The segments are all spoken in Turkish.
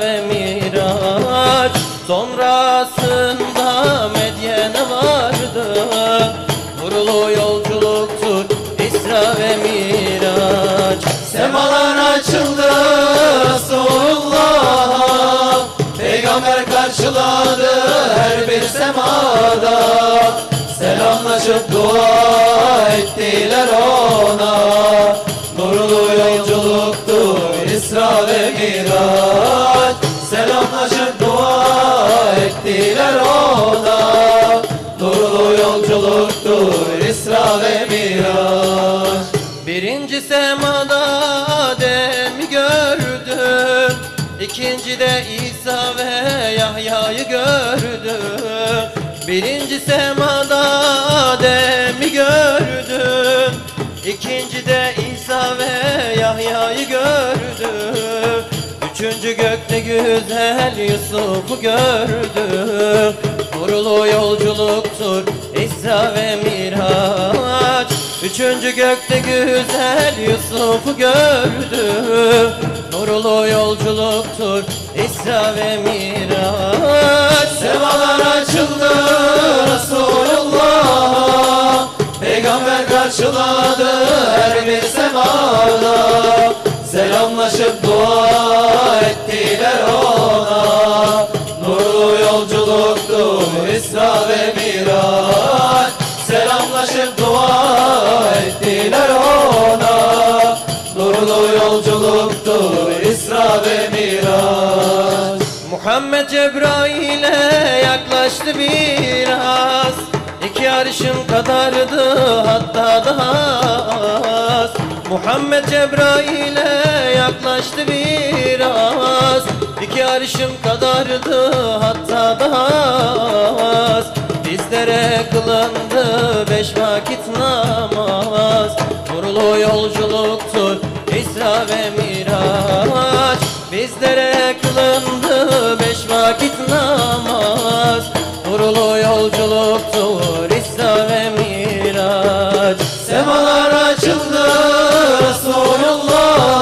ve Miraç. Sonrasında Medyen'e vardı. Nurlu yolculuktur İsra ve Miraç. Semalar açıldı Resulullah'a. Peygamber karşıladı her bir semada. Selamlaşıp dua gördüm İkinci de İsa ve Yahya'yı gördüm. Birinci semada Adem'i gördüm. İkinci de İsa ve Yahya'yı gördüm. Üçüncü gökte güzel Yusuf'u gördüm. Nurlu yolculuktur İsra ve Miraç. Üçüncü gökte güzel Yusuf'u gördüm Nurlu yolculuktur İsra ve Miraç. Semalar açıldı Resulullah'a. Peygamber karşıladı her bir semada. Selamlaşıp dua Cebrail'e yaklaştı biraz İki arşın kadardı hatta daha az. Muhammed Cebrail'e yaklaştı biraz İki arşın kadardı hatta daha az. Bizlere kılındı beş vakit namaz. Nurlu yolculuktur vakit namaz. Nurlu yolculuktur İsra ve Miraç. Semalar açıldı Resulullah'a.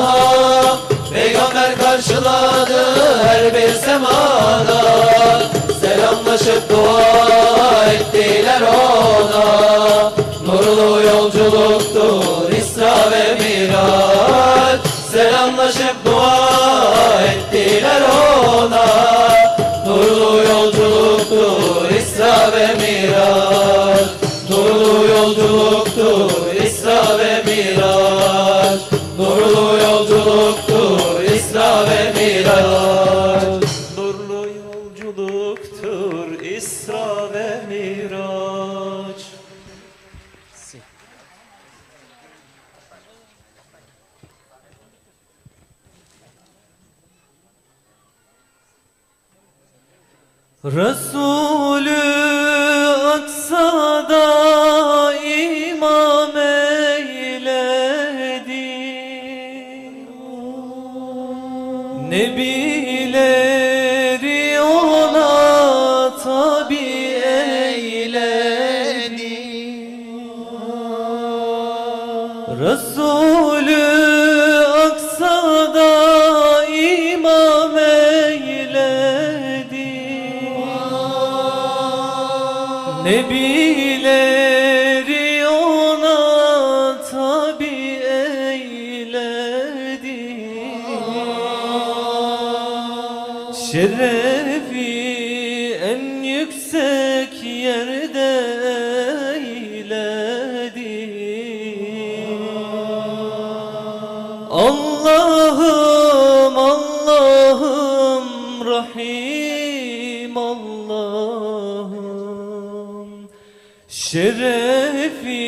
Peygamber karşıladı her bir semada İsra ve Miraç Nurlu yolculuktur. İsra ve Miraç Nurlu yolculuktur. İsra ve Miraç Nurlu yolculuktur. İsra ve Miraç Resulü da Şerefi en yüksek yerde eyledi. Allah'ım Allah'ım Rahim Allah'ım. Şerefi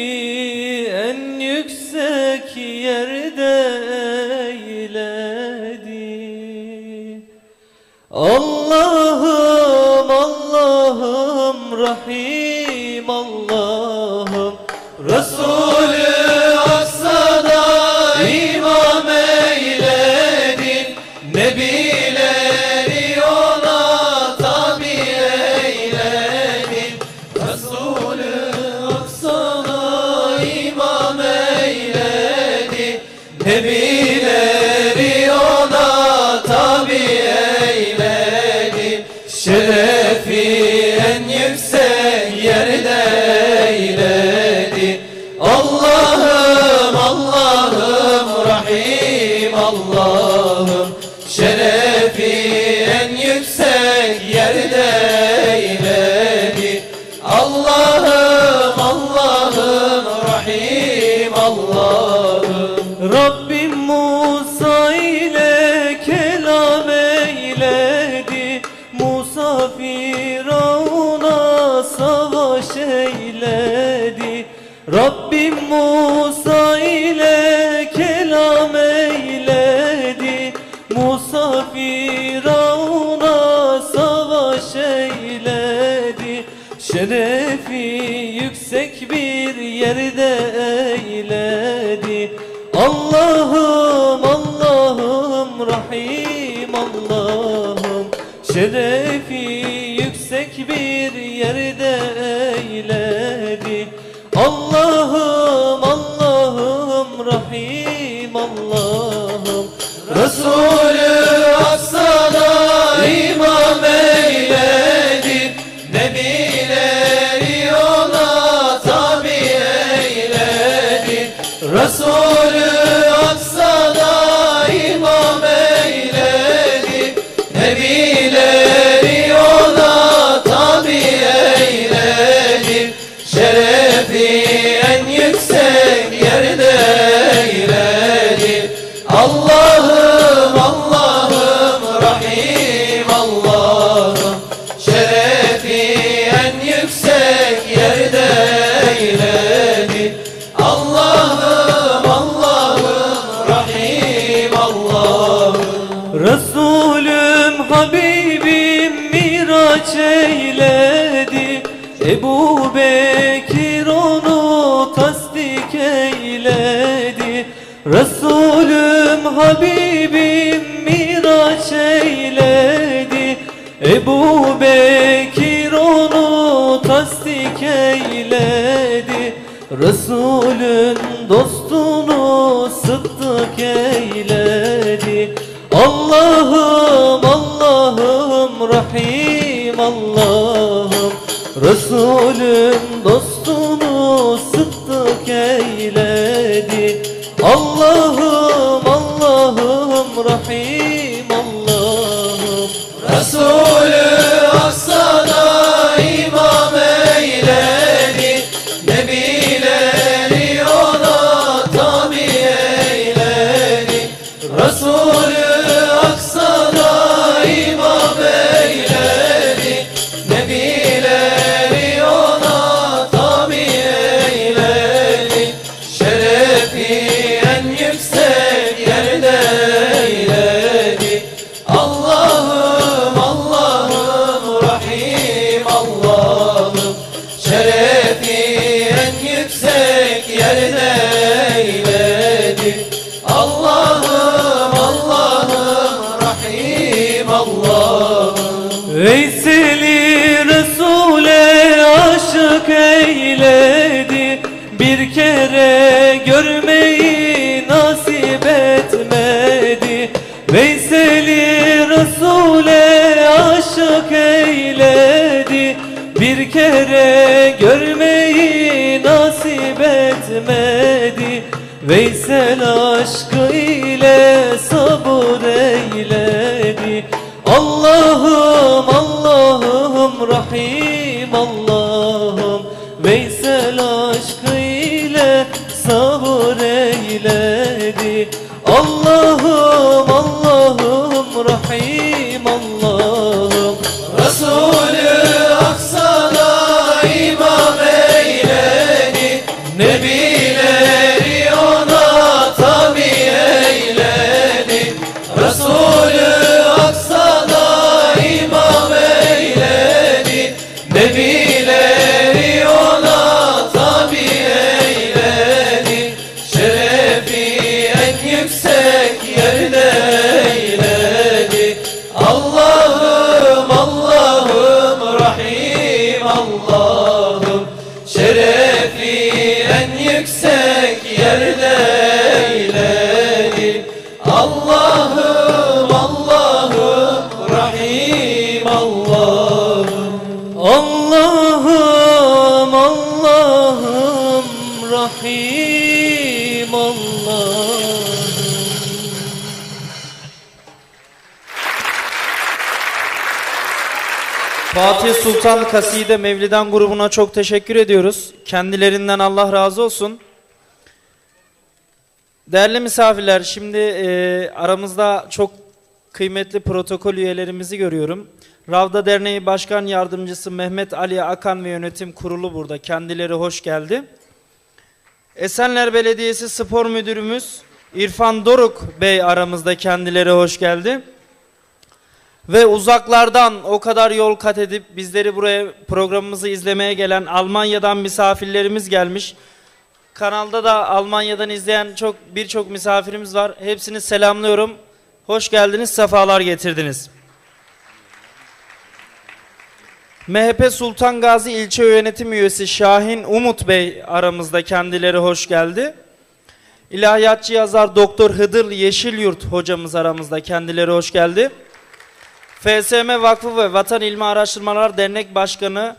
en yüksek yerde Rahim Allah'ım. Resulü Allah'ım Allah'ım Rahim Allah'ım. Rabbim Şerefi yüksek bir yerde eyledi. Allah'ım Allah'ım Rahim Allah'ım. Şerefi yüksek bir yerde eyledi eyledi eyledi. Ebu Bekir onu tasdik eyledi. Resulüm Habibim miraç eyledi. Ebu Bekir onu tasdik eyledi. Resulün dostunu sıddık eyledi Resulün dostunu Veyseli Resul'e aşık eyledi. Bir kere görmeyi nasip etmedi. Veyseli Resul'e aşık eyledi. Bir kere görmeyi nasip etmedi. Veysel aşkı ile sabır Rahim Allah'ım. Veysel aşkı ile sabır eyledi. Allah'ım Allah'ım Rahim Allah'ım Allah'ım Allah'ım Rahim Allah'ım Allah'ım Allah'ım Rahim Allah'ım Fatih Sultan Kaside Mevliden grubuna çok teşekkür ediyoruz. Kendilerinden Allah razı olsun. Değerli misafirler, şimdi e, aramızda çok kıymetli protokol üyelerimizi görüyorum. Ravda Derneği Başkan Yardımcısı Mehmet Ali Akan ve Yönetim Kurulu burada. Kendileri hoş geldi. Esenler Belediyesi Spor Müdürümüz İrfan Doruk Bey aramızda kendileri hoş geldi. Ve uzaklardan o kadar yol kat edip bizleri buraya programımızı izlemeye gelen Almanya'dan misafirlerimiz gelmiş. Kanalda da Almanya'dan izleyen çok birçok misafirimiz var. Hepsini selamlıyorum. Hoş geldiniz, sefalar getirdiniz. MHP Sultan Gazi İlçe Yönetim Üyesi Şahin Umut Bey aramızda kendileri hoş geldi. İlahiyatçı yazar Doktor Hıdır Yeşilyurt hocamız aramızda kendileri hoş geldi. FSM Vakfı ve Vatan İlmi Araştırmalar Dernek Başkanı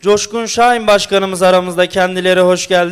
Coşkun Şahin Başkanımız aramızda kendileri hoş geldi.